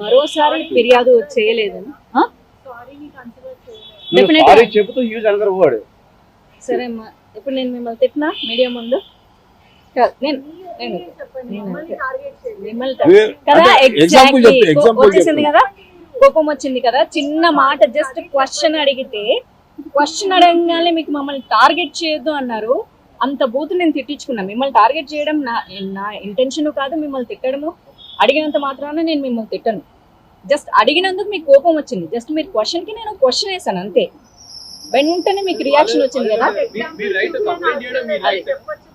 మరోసారి ఫిర్యాదు చేయలేదని? చెబుతూ యూజ్ అనదర్ వర్డ్ సరే అమ్మా ఇప్పుడు నేను మిమ్మల్ని తిట్టినా? మీడియా ముందు? కాదు, నేను వచ్చేసింది. కదా? కోపం వచ్చింది కదా? చిన్న మాట జస్ట్ క్వశ్చన్ అడిగితే క్వశ్చన్ అడగగానే మీకు మమ్మల్ని టార్గెట్ చేయొద్దు అన్నారు. అంత బూత్ నేను తిట్టించుకున్నా. మిమ్మల్ని టార్గెట్ చేయడం నా నా ఇంటెన్షన్ కాదు మిమ్మల్ని తిట్టడము. అడిగినంత మాత్రాన నేను మిమ్మల్ని తిట్టను. జస్ట్ అడిగినందుకు మీకు కోపం వచ్చింది. జస్ట్ మీరు క్వశ్చన్కి నేను క్వశ్చన్ వేసాను అంతే. వెంటనే మీకు రియాక్షన్ వచ్చింది కదా.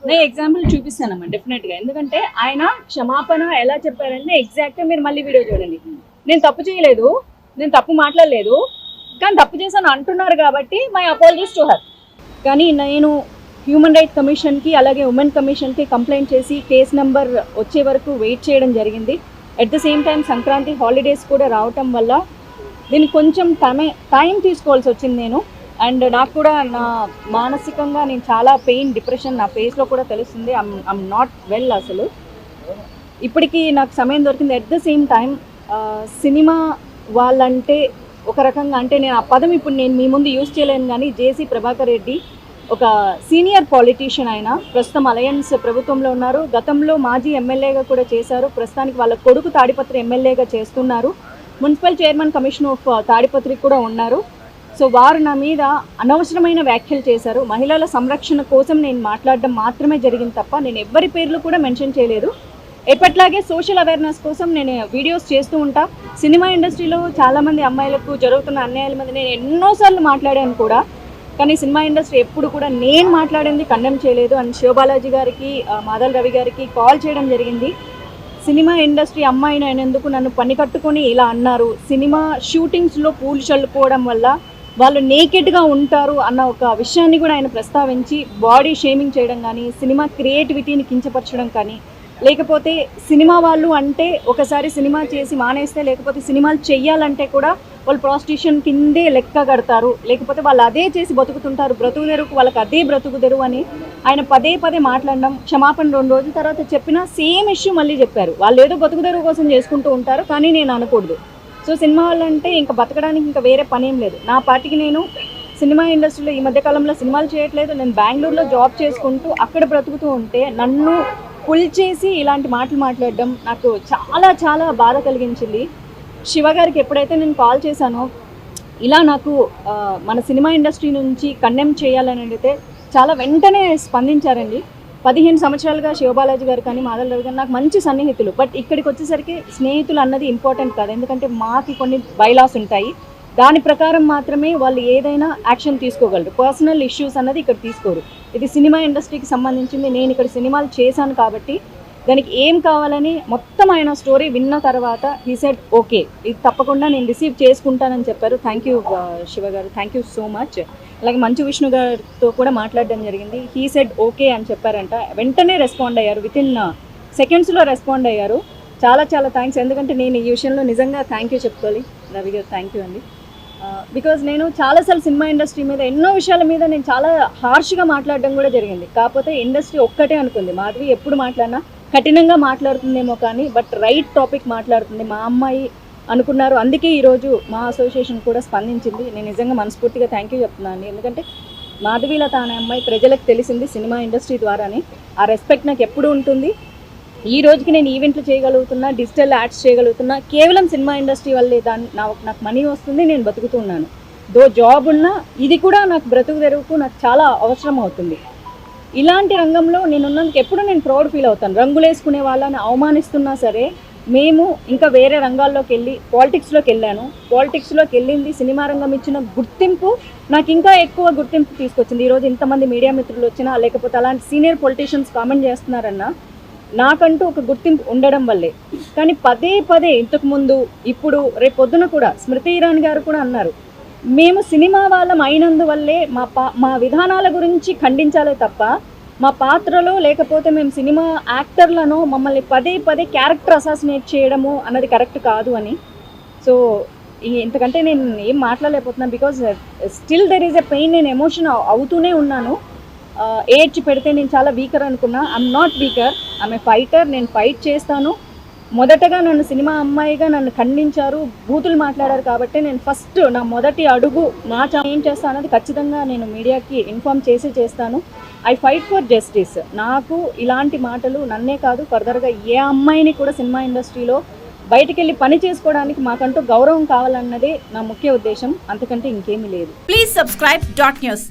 నేను ఎగ్జాంపుల్ చూపిస్తానమ్మా డెఫినెట్గా. ఎందుకంటే ఆయన క్షమాపణ ఎలా చెప్పారంటే ఎగ్జాక్ట్గా మీరు మళ్ళీ వీడియో చూడండి. నేను తప్పు చేయలేదు నేను తప్పు మాట్లాడలేదు కానీ తప్పు చేశాను అంటున్నారు కాబట్టి మై అపాలజీస్ టు హర్ కానీ నేను హ్యూమన్ రైట్ కమిషన్కి అలాగే ఉమెన్ కమిషన్కి కంప్లైంట్ చేసి కేస్ నెంబర్ వచ్చే వరకు వెయిట్ చేయడం జరిగింది. At the same time Sankranti holidays కూడా రావటం వల్ల దీనికి కొంచెం టైం టైం తీసుకోవాల్సి వచ్చింది నేను. అండ్ నాకు కూడా నా మానసికంగా నేను చాలా పెయిన్ డిప్రెషన్ నా ఫేస్లో కూడా తెలుస్తుంది. ఐమ్ నాట్ వెల్ అసలు. ఇప్పటికి నాకు సమయం దొరికింది. At the same time cinema వాళ్ళంటే ఒక రకంగా అంటే నేను ఆ పదం ఇప్పుడు నేను మీ ముందు యూజ్ చేయలేను కానీ జేసీ ప్రభాకర్ రెడ్డి ఒక సీనియర్ పాలిటీషియన్ ఆయన ప్రస్తుతం అలయన్స్ ప్రభుత్వంలో ఉన్నారు. గతంలో మాజీ ఎమ్మెల్యేగా కూడా చేశారు. ప్రస్తుతానికి వాళ్ళ కొడుకు తాడిపత్రి ఎమ్మెల్యేగా చేస్తున్నారు. Municipal chairman commission of Tadipatri కూడా ఉన్నారు. సో వారు నా మీద అనవసరమైన వ్యాఖ్యలు చేశారు. మహిళల సంరక్షణ కోసం నేను మాట్లాడడం మాత్రమే జరిగింది తప్ప నేను ఎవ్వరి పేర్లు కూడా మెన్షన్ చేయలేదు. ఎప్పట్లాగే సోషల్ అవేర్నెస్ కోసం నేను వీడియోస్ చేస్తూ ఉంటా. సినిమా ఇండస్ట్రీలో చాలామంది అమ్మాయిలకు జరుగుతున్న అన్యాయాల మీద నేను ఎన్నోసార్లు మాట్లాడాను కూడా. కానీ సినిమా ఇండస్ట్రీ ఎప్పుడు కూడా నేను మాట్లాడింది కండెమ్ చేయలేదు. అండ్ శివబాలాజీ గారికి ఆ, మాదల్ రవి గారికి కాల్ చేయడం జరిగింది. సినిమా ఇండస్ట్రీ అమ్మాయిని అయినందుకు నన్ను పని కట్టుకొని ఇలా అన్నారు. సినిమా షూటింగ్స్లో పూలు చల్లుకోవడం వల్ల వాళ్ళు నేకెడ్గా ఉంటారు అన్న ఒక విషయాన్ని కూడా ఆయన ప్రస్తావించి బాడీ షేమింగ్ చేయడం కానీ సినిమా క్రియేటివిటీని కించపరచడం కానీ లేకపోతే సినిమా వాళ్ళు అంటే ఒకసారి సినిమా చేసి మానేస్తే లేకపోతే సినిమాలు చెయ్యాలంటే కూడా వాళ్ళు ప్రాస్టిట్యూషన్ కిందే లెక్క కడతారు. లేకపోతే వాళ్ళు అదే చేసి బతుకుతుంటారు. బ్రతుకు తెరుకు వాళ్ళకి అదే బ్రతుకు తెరువు అని ఆయన పదే పదే మాట్లాడడం క్షమాపణ రెండు రోజుల తర్వాత చెప్పిన సేమ్ ఇష్యూ మళ్ళీ చెప్పారు. వాళ్ళు ఏదో బతుకు తెరువు కోసం చేసుకుంటూ ఉంటారు కానీ నేను అనకూడదు. సో సినిమా వాళ్ళంటే ఇంకా బతకడానికి ఇంకా వేరే పని ఏం లేదు. నా పాటికి నేను సినిమా ఇండస్ట్రీలో ఈ మధ్యకాలంలో సినిమాలు చేయట్లేదు. నేను బెంగళూరులో జాబ్ చేసుకుంటూ అక్కడ బ్రతుకుతూ ఉంటే నన్ను పుల్ చేసి ఇలాంటి మాటలు మాట్లాడడం నాకు చాలా చాలా బాధ కలిగించింది. శివ గారికి ఎప్పుడైతే నేను కాల్ చేశానో ఇలా నాకు మన సినిమా ఇండస్ట్రీ నుంచి కండెమ్ చేయాలని అడిగితే చాలా వెంటనే స్పందించారండి. పదిహేను సంవత్సరాలుగా శివబాలాజీ గారు కానీ మాధవ్ రవి గారు నాకు మంచి సన్నిహితులు. బట్ ఇక్కడికి వచ్చేసరికి స్నేహితులు అన్నది ఇంపార్టెంట్ కాదు. ఎందుకంటే మాకు కొన్ని బైలాస్ ఉంటాయి. దాని ప్రకారం మాత్రమే వాళ్ళు ఏదైనా యాక్షన్ తీసుకోగలరు. పర్సనల్ ఇష్యూస్ అన్నది ఇక్కడ తీసుకోరు. ఇది సినిమా ఇండస్ట్రీకి సంబంధించింది. నేను ఇక్కడ సినిమాలు చేశాను కాబట్టి దానికి ఏం కావాలని మొత్తం ఆయన స్టోరీ విన్న తర్వాత హీ సెట్ ఓకే ఇది తప్పకుండా నేను రిసీవ్ చేసుకుంటానని చెప్పారు. థ్యాంక్ యూ uh, శివ గారు. థ్యాంక్ యూ సో మచ్ అలాగే మంచు విష్ణు గారితో కూడా మాట్లాడడం జరిగింది. హీ సెడ్ ఓకే అని చెప్పారంట. వెంటనే రెస్పాండ్ అయ్యారు. విత్ ఇన్ సెకండ్స్లో రెస్పాండ్ అయ్యారు. చాలా చాలా థ్యాంక్స్ ఎందుకంటే నేను ఈ విషయంలో నిజంగా థ్యాంక్ యూ చెప్పుకోవాలి. రవి గారు థ్యాంక్ యూ అండి. Uh, బికాజ్ నేను చాలాసార్లు సినిమా ఇండస్ట్రీ మీద ఎన్నో విషయాల మీద నేను చాలా హార్ష్గా మాట్లాడడం కూడా జరిగింది. కాకపోతే ఇండస్ట్రీ ఒక్కటే అనుకుంది. మాధవి ఎప్పుడు మాట్లాడినా కఠినంగా మాట్లాడుతుందేమో కానీ బట్ రైట్ టాపిక్ మాట్లాడుతుంది. మా అమ్మాయి అనుకున్నారు. అందుకే ఈరోజు మా అసోసియేషన్ కూడా స్పందించింది. నేను నిజంగా మనస్ఫూర్తిగా థ్యాంక్ యూ చెప్తున్నాను ఎందుకంటే మాధవీలత అనే అమ్మాయి ప్రజలకు తెలిసింది సినిమా ఇండస్ట్రీ ద్వారానే. ఆ రెస్పెక్ట్ నాకు ఎప్పుడు ఉంటుంది. ఈ రోజుకి నేను ఈవెంట్లు చేయగలుగుతున్నా డిజిటల్ యాడ్స్ చేయగలుగుతున్నా. కేవలం సినిమా ఇండస్ట్రీ వల్లే దాన్ని నా నాకు మనీ వస్తుంది నేను బతుకుతున్నాను. దో జాబ్ ఉన్నా ఇది కూడా నాకు బ్రతుకు తెరువుకు నాకు చాలా అవసరం అవుతుంది. ఇలాంటి రంగంలో నేను ఉన్నందుకు ఎప్పుడు నేను ప్రౌడ్ ఫీల్ అవుతాను. రంగులు వేసుకునే వాళ్ళని అవమానిస్తున్నా సరే మేము ఇంకా వేరే రంగాల్లోకి వెళ్ళి పాలిటిక్స్లోకి వెళ్ళాను. పాలిటిక్స్లోకి వెళ్ళింది సినిమా రంగం ఇచ్చిన గుర్తింపు నాకు ఇంకా ఎక్కువ గుర్తింపు తీసుకొచ్చింది. ఈరోజు ఇంతమంది మీడియా మిత్రులు వచ్చినా లేకపోతే అలాంటి సీనియర్ పొలిటీషియన్స్ కామెంట్ చేస్తున్నారన్నా నాకంటూ ఒక గుర్తింపు ఉండడం వల్లే. కానీ పదే పదే ఇంతకుముందు ఇప్పుడు రేపు పొద్దున కూడా స్మృతి ఇరానీ గారు కూడా అన్నారు. మేము సినిమా వాళ్ళం అయినందువల్లే మా పా మా విధానాల గురించి ఖండించాలే తప్ప మా పాత్రలో లేకపోతే మేము సినిమా యాక్టర్లను మమ్మల్ని పదే పదే క్యారెక్టర్ అసాసినేట్ చేయడము అన్నది కరెక్ట్ కాదు అని. సో ఇంతకంటే నేను ఏం మాట్లాడలేకపోతున్నాను because still there is a pain నేను ఎమోషన్ అవుతూనే ఉన్నాను. ఏడ్చి పెడితే నేను చాలా వీకర్ అనుకున్నా. I'm not weaker. I'm a fighter. నేను ఫైట్ చేస్తాను. మొదటగా నన్ను సినిమా అమ్మాయిగా నన్ను ఖండించారు బూతులు మాట్లాడారు కాబట్టి నేను ఫస్ట్ నా మొదటి అడుగు నా ఏం చేస్తాను అనేది ఖచ్చితంగా నేను మీడియాకి ఇన్ఫామ్ చేసి చేస్తాను. I fight for justice. నాకు ఇలాంటి మాటలు నన్నే కాదు ఫర్దర్గా ఏ అమ్మాయిని కూడా సినిమా ఇండస్ట్రీలో బయటికి వెళ్ళి పని చేసుకోవడానికి మాకంటూ గౌరవం కావాలన్నదే నా ముఖ్య ఉద్దేశం. అంతకంటే ఇంకేమీ లేదు. Please subscribe dot news